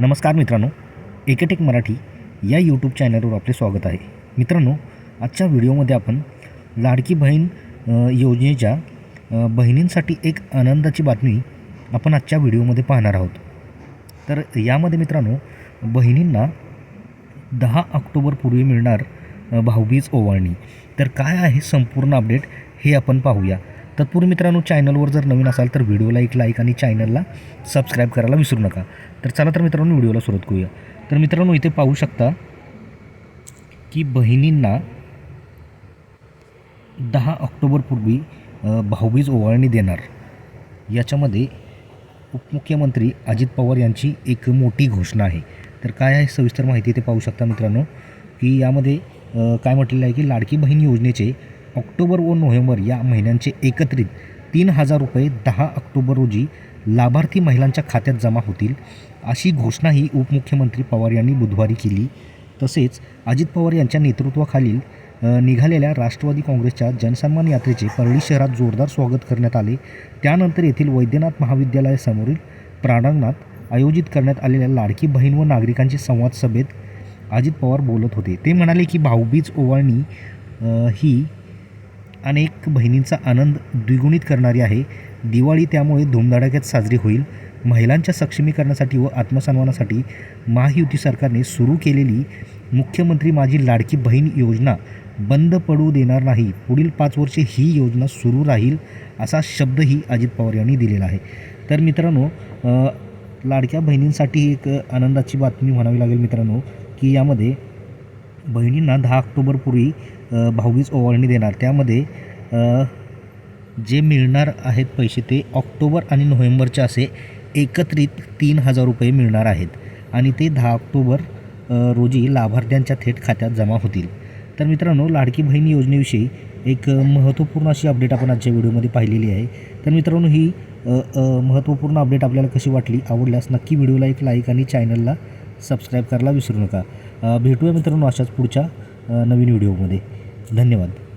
नमस्कार मित्रांनो एकेटेक मराठी या यूट्यूब चॅनलवर आपले स्वागत आहे. मित्रांनो आजच्या व्हिडिओमध्ये आपण लाडकी बहीण योजनेच्या बहिणींसाठी एक आनंदाची बातमी आपण आजच्या व्हिडिओमध्ये पाहणार आहोत. तर यामध्ये मित्रांनो बहिणींना दहा ऑक्टोबरपूर्वी मिळणार भाऊबीज ओवाळणी. तर काय आहे संपूर्ण अपडेट हे आपण पाहूया. तत्पूर्वी मित्रांनो चॅनलवर जर नवीन असाल तर व्हिडिओला एक लाईक आणि चॅनलला सबस्क्राईब करायला विसरू नका. तर चला तर मित्रांनो व्हिडिओला सुरुवात करूया. तर मित्रांनो इथे पाहू शकता की बहिणींना दहा ऑक्टोबरपूर्वी भाऊबीज ओवाळणी देणार. याच्यामध्ये उपमुख्यमंत्री अजित पवार यांची एक मोठी घोषणा आहे. तर काय आहे सविस्तर माहिती ते पाहू शकता मित्रांनो की यामध्ये काय म्हटलेलं आहे की लाडकी बहीण योजनेचे ऑक्टोबर व नोव्हेंबर या महिन्यांचे एकत्रित तीन हजार रुपये दहा ऑक्टोबर रोजी लाभार्थी महिलांच्या खात्यात जमा होतील अशी घोषणाही उपमुख्यमंत्री पवार यांनी बुधवारी केली. तसेच अजित पवार यांच्या नेतृत्वाखालील निघालेल्या राष्ट्रवादी काँग्रेसच्या जनसन्मान यात्रेचे परळी शहरात जोरदार स्वागत करण्यात आले. त्यानंतर येथील वैद्यनाथ महाविद्यालयासमोरील प्रांगणात आयोजित करण्यात आलेल्या लाडकी बहीण व नागरिकांची संवाद सभेत अजित पवार बोलत होते. ते म्हणाले की भाऊबीज ओवाळणी ही अनेक बहिणींचा आनंद द्विगुणित करणारी आहे. दिवाळी त्यामुळे धुमधडाक्यात साजरी होईल. महिलांच्या सक्षमीकरणासाठी व आत्मसन्मानासाठी महायुती सरकारने सुरू केलेली मुख्यमंत्री माझी लाडकी बहीण योजना बंद पडू देणार नाही. पुढील पाच वर्षे ही योजना सुरू राहील असा शब्दही अजित पवार यांनी दिलेला आहे. तर मित्रांनो लाडक्या बहिणींसाठी एक आनंदाची बातमी म्हणावी लागेल मित्रांनो की यामध्ये बहिणींना दहा ऑक्टोबरपूर्वी भाऊबीज ओवाळणी देणार. त्यामध्ये जे मिळणार आहेत पैसे ते ऑक्टोबर आणि नोव्हेंबरचे असे एकत्रित तीन हजार रुपये मिळणार आहेत. आणि ते दहा ऑक्टोबर रोजी लाभार्थ्यांच्या थेट खात्यात जमा होतील. तर मित्रांनो लाडकी बहीण योजनेविषयी एक महत्त्वपूर्ण अशी अपडेट आपण आजच्या व्हिडिओमध्ये पाहिलेली आहे. तर मित्रांनो ही महत्त्वपूर्ण अपडेट आपल्याला कशी वाटली आवडल्यास नक्की व्हिडिओला एक लाईक आणि चॅनलला सबस्क्राईब करायला विसरू नका. भेटूया मित्रांनो अशाच पुढच्या नवीन व्हिडिओमध्ये. धन्यवाद.